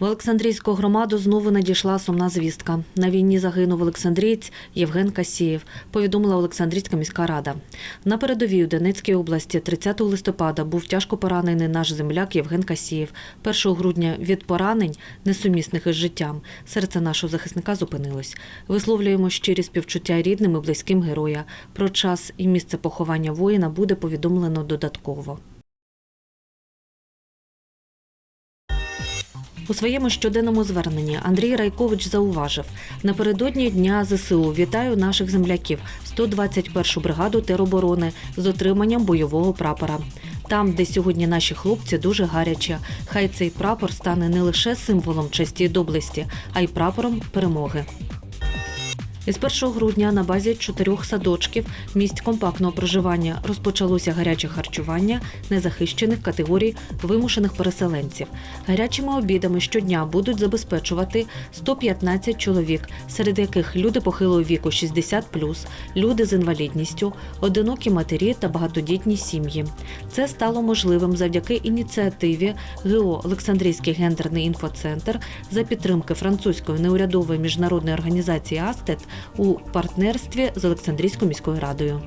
Олександрійську громаду знову надійшла сумна звістка. На війні загинув Олександрієць Євген Касієв, повідомила Олександрійська міська рада. На передовій у Донецькій області 30 листопада був тяжко поранений наш земляк Євген Касієв. 1 грудня від поранень, несумісних із життям, серце нашого захисника зупинилось. Висловлюємо щирі співчуття рідним і близьким героя. Про час і місце поховання воїна буде повідомлено додатково. У своєму щоденному зверненні Андрій Райкович зауважив: напередодні дня ЗСУ вітаю наших земляків 121 бригаду тероборони з отриманням бойового прапора. Там, де сьогодні наші хлопці дуже гаряче. хай цей прапор стане не лише символом честі і доблесті, а й прапором перемоги. Із 1 грудня на базі чотирьох садочків місць компактного проживання розпочалося гаряче харчування незахищених категорій вимушених переселенців. Гарячими обідами щодня будуть забезпечувати 115 чоловік, серед яких люди похилого віку 60+, люди з інвалідністю, одинокі матері та багатодітні сім'ї. Це стало можливим завдяки ініціативі ГО Олександрійський гендерний інфоцентр за підтримки французької неурядової міжнародної організації Астет у партнерстві з Олександрійською міською радою.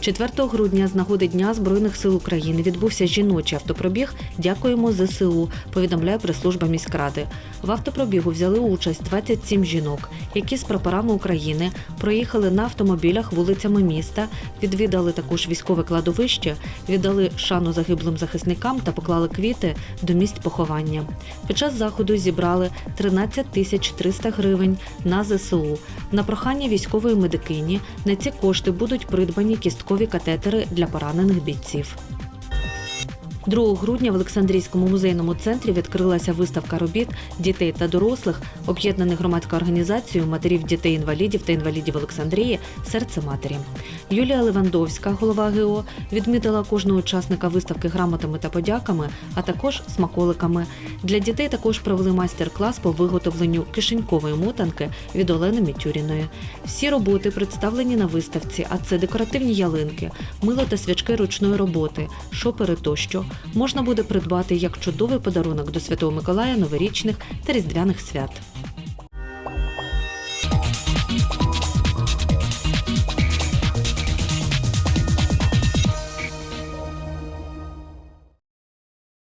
4 грудня з нагоди Дня Збройних сил України відбувся жіночий автопробіг. Дякуємо ЗСУ. Повідомляє прес-служба міськради. В автопробігу взяли участь 27 жінок, які з прапорами України проїхали на автомобілях вулицями міста, відвідали також військове кладовище, віддали шану загиблим захисникам та поклали квіти до місць поховання. Під час заходу зібрали 13 тисяч 300 гривень на ЗСУ. На прохання військової медикині на ці кошти будуть придбані кісткові катетери для поранених бійців. 2 грудня в Олександрійському музейному центрі відкрилася виставка робіт дітей та дорослих, об'єднаних громадською організацією матерів дітей-інвалідів та інвалідів Олександрії Серце матері. Юлія Левандовська, голова ГО, відмітила кожного учасника виставки грамотами та подяками, а також смаколиками. Для дітей також провели майстер-клас по виготовленню кишенькової мотанки від Олени Мітюріної. Всі роботи представлені на виставці, а це декоративні ялинки, мило та свячки ручної роботи, шопери тощо можна буде придбати як чудовий подарунок до Святого Миколая, новорічних та різдвяних свят.